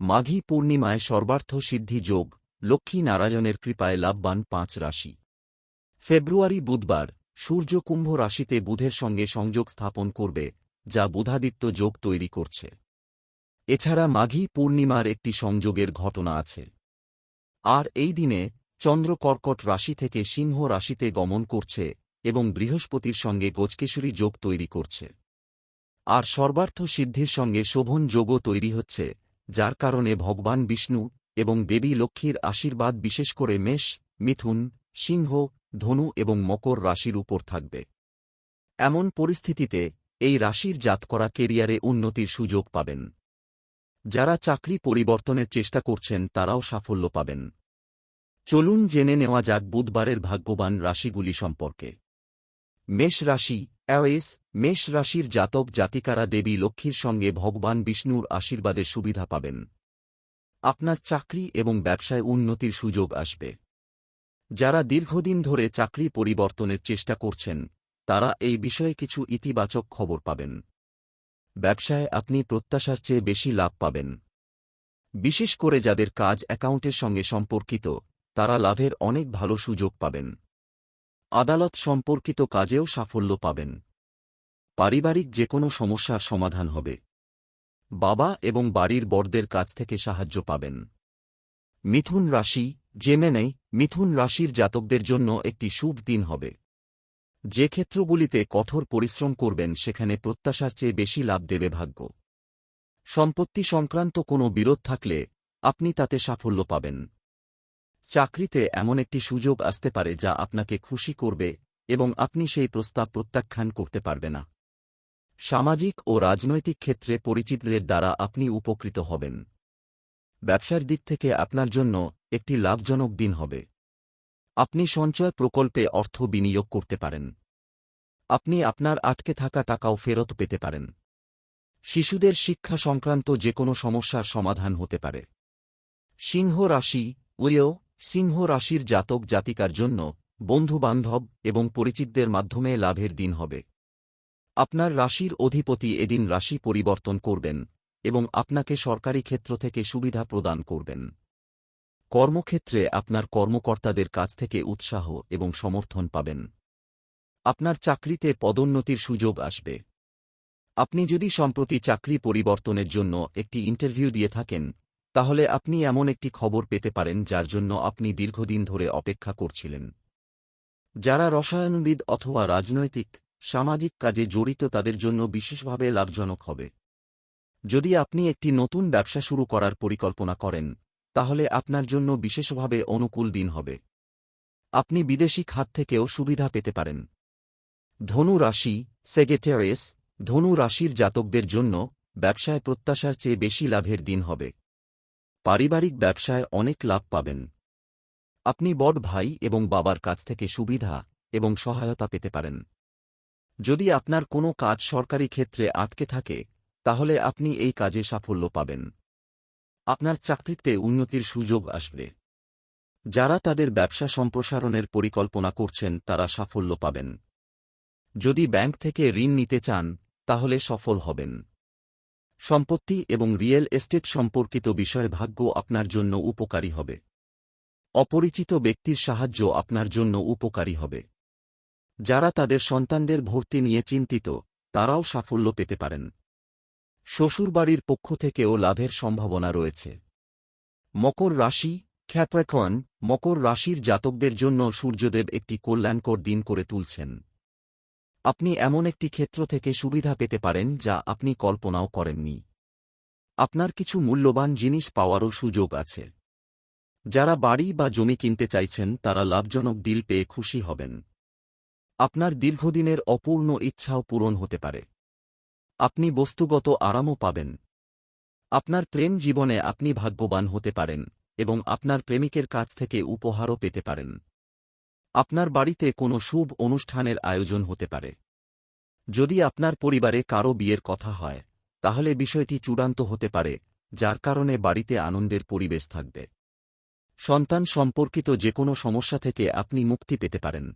মাঘী পূর্ণিমায় সর্বার্থ সিদ্ধি যোগ, লক্ষ্মী নারায়ণের কৃপায় লাভবান পাঁচ রাশি। ফেব্রুয়ারি বুধবার, সূর্য কুম্ভ রাশিতে বুধের সঙ্গে সংযোগ স্থাপন করবে, যা বুধাদিত্য যোগ তৈরি করছে। এছাড়া মাঘী পূর্ণিমার একটি সংযোগের ঘটনা আছে। আর এই দিনে, চন্দ্র কর্কট রাশি থেকে সিংহ রাশিতে গমন করছে এবং বৃহস্পতির সঙ্গে গোজকেশরী যোগ তৈরি করছে। আর সর্বার্থ সিদ্ধির সঙ্গে শোভন যোগও তৈরি হচ্ছে যার কারণে ভগবান বিষ্ণু এবং দেবী লক্ষ্মীর আশীর্বাদ বিশেষ করে মেষ, মিথুন, সিংহ, ধনু এবং মকর রাশির উপর থাকবে। এমন পরিস্থিতিতে এই রাশির জাত করা কেরিয়ারে উন্নতির সুযোগ পাবেন। যারা চাকরি পরিবর্তনের চেষ্টা করছেন তারাও সাফল্য পাবেন। চলুন জেনে নেওয়া যাক বুধবারের ভাগ্যবান রাশিগুলি সম্পর্কে। মেষ রাশি অ্যাওয়েস মেষ রাশির জাতক জাতিকারা দেবী লক্ষ্মীর সঙ্গে ভগবান বিষ্ণুর আশীর্বাদের সুবিধা পাবেন। আপনার চাকরি এবং ব্যবসায় উন্নতির সুযোগ আসবে। যারা দীর্ঘদিন ধরে চাকরি পরিবর্তনের চেষ্টা করছেন, তারা এই বিষয়ে কিছু ইতিবাচক খবর পাবেন। ব্যবসায় আপনি প্রত্যাশার চেয়ে বেশি লাভ পাবেন। বিশেষ করে যাদের কাজ অ্যাকাউন্টের সঙ্গে সম্পর্কিত, তারা লাভের অনেক ভালো সুযোগ পাবেন। আদালত সম্পর্কিত কাজেও সাফল্য পাবেন। পারিবারিক যে কোনো সমস্যার সমাধান হবে। বাবা এবং বাড়ির বড়দের কাছ থেকে সাহায্য পাবেন। মিথুন রাশি, জেমেনেই মিথুন রাশির জাতকদের জন্য একটি শুভ দিন হবে। যে ক্ষেত্রগুলিতে কঠোর পরিশ্রম করবেন, সেখানে প্রত্যাশার চেয়ে বেশি লাভ দেবে ভাগ্য। সম্পত্তি সংক্রান্ত কোনো বিরোধ থাকলে আপনি তাতে সাফল্য পাবেন। চাকরিতে এমন একটি সুযোগ আসতে পারে যা আপনাকে খুশি করবে এবং আপনি সেই প্রস্তাব প্রত্যাখ্যান করতে পারবে না। সামাজিক ও রাজনৈতিক ক্ষেত্রে পরিচিতদের দ্বারা আপনি উপকৃত হবেন। ব্যবসার দিক থেকে আপনার জন্য একটি লাভজনক দিন হবে। আপনি সঞ্চয় প্রকল্পে অর্থ বিনিয়োগ করতে পারেন। আপনি আপনার আটকে থাকা টাকাও ফেরত পেতে পারেন। শিশুদের শিক্ষা সংক্রান্ত যে কোনো সমস্যার সমাধান হতে পারে। সিংহ রাশি উয়েও সিংহ রাশির জাতক জাতিকার জন্য বন্ধুবান্ধব এবং পরিচিতদের মাধ্যমে লাভের দিন হবে। আপনার রাশির অধিপতি এদিন রাশি পরিবর্তন করবেন এবং আপনাকে সরকারি ক্ষেত্র থেকে সুবিধা প্রদান করবেন। কর্মক্ষেত্রে আপনার কর্মকর্তাদের কাছ থেকে উৎসাহ এবং সমর্থন পাবেন। আপনার চাকরিতে পদোন্নতির সুযোগ আসবে। আপনি যদি সম্প্রতি চাকরি পরিবর্তনের জন্য একটি ইন্টারভিউ দিয়ে থাকেন তাহলে আপনি এমন একটি খবর পেতে পারেন যার জন্য আপনি দীর্ঘদিন ধরে অপেক্ষা করছিলেন। যারা রসায়নবিদ অথবা রাজনৈতিক, সামাজিক কাজে জড়িত তাদের জন্য বিশেষভাবে লাভজনক হবে। যদি আপনি একটি নতুন ব্যবসা শুরু করার পরিকল্পনা করেন, তাহলে আপনার জন্য বিশেষভাবে অনুকূল দিন হবে। আপনি বিদেশি খাত থেকেও সুবিধা পেতে পারেন। ধনু রাশি সেগেটেরিস ধনু রাশির জাতকদের জন্য ব্যবসায় প্রত্যাশার চেয়ে বেশি লাভের দিন হবে। পারিবারিক ব্যবসায় অনেক লাভ পাবেন। আপনি বড় ভাই এবং বাবার কাছ থেকে সুবিধা এবং সহায়তা পেতে পারেন। যদি আপনার কোনো কাজ সরকারি ক্ষেত্রে আটকে থাকে, তাহলে আপনি এই কাজে সাফল্য পাবেন। আপনার চাকরিতে উন্নতির সুযোগ আসবে। যারা তাদের ব্যবসা সম্প্রসারণের পরিকল্পনা করছেন, তারা সাফল্য পাবেন। যদি ব্যাংক থেকে ঋণ নিতে চান, তাহলে সফল হবেন। সম্পত্তি এবং রিয়েল এস্টেট সম্পর্কিত বিষয়ে ভাগ্য আপনার জন্য উপকারী হবে। অপরিচিত ব্যক্তির সাহায্য আপনার জন্য উপকারী হবে। যারা তাদের সন্তানদের ভর্তি নিয়ে চিন্তিত, তারাও সাফল্য পেতে পারেন। শ্বশুরবাড়ির পক্ষ থেকেও লাভের সম্ভাবনা রয়েছে। মকর রাশি খ্যাপ্রেকন মকর রাশির জাতকদের জন্য সূর্যদেব একটি কল্যাণকর দিন করে তুলছেন। আপনি এমন একটি ক্ষেত্র থেকে সুবিধা পেতে পারেন যা আপনি কল্পনাও করেননি। আপনার কিছু মূল্যবান জিনিস পাওয়ারও সুযোগ আছে। যারা বাড়ি বা জমি কিনতে চাইছেন, তারা লাভজনক ডিল পেয়ে খুশি হবেন। আপনার দীর্ঘদিনের অপূর্ণ ইচ্ছাও পূরণ হতে পারে। আপনি বস্তুগত আরামও পাবেন। আপনার প্রেম জীবনে আপনি ভাগ্যবান হতে পারেন এবং আপনার প্রেমিকের কাছ থেকে উপহারও পেতে পারেন। আপনার বাড়িতে কোনো শুভ অনুষ্ঠানের আয়োজন হতে পারে। যদি আপনার পরিবারে কারও বিয়ের কথা হয়, তাহলে বিষয়টি চূড়ান্ত হতে পারে, যার কারণে বাড়িতে আনন্দের পরিবেশ থাকবে। সন্তান সম্পর্কিত যে কোনো সমস্যা থেকে আপনি মুক্তি পেতে পারেন।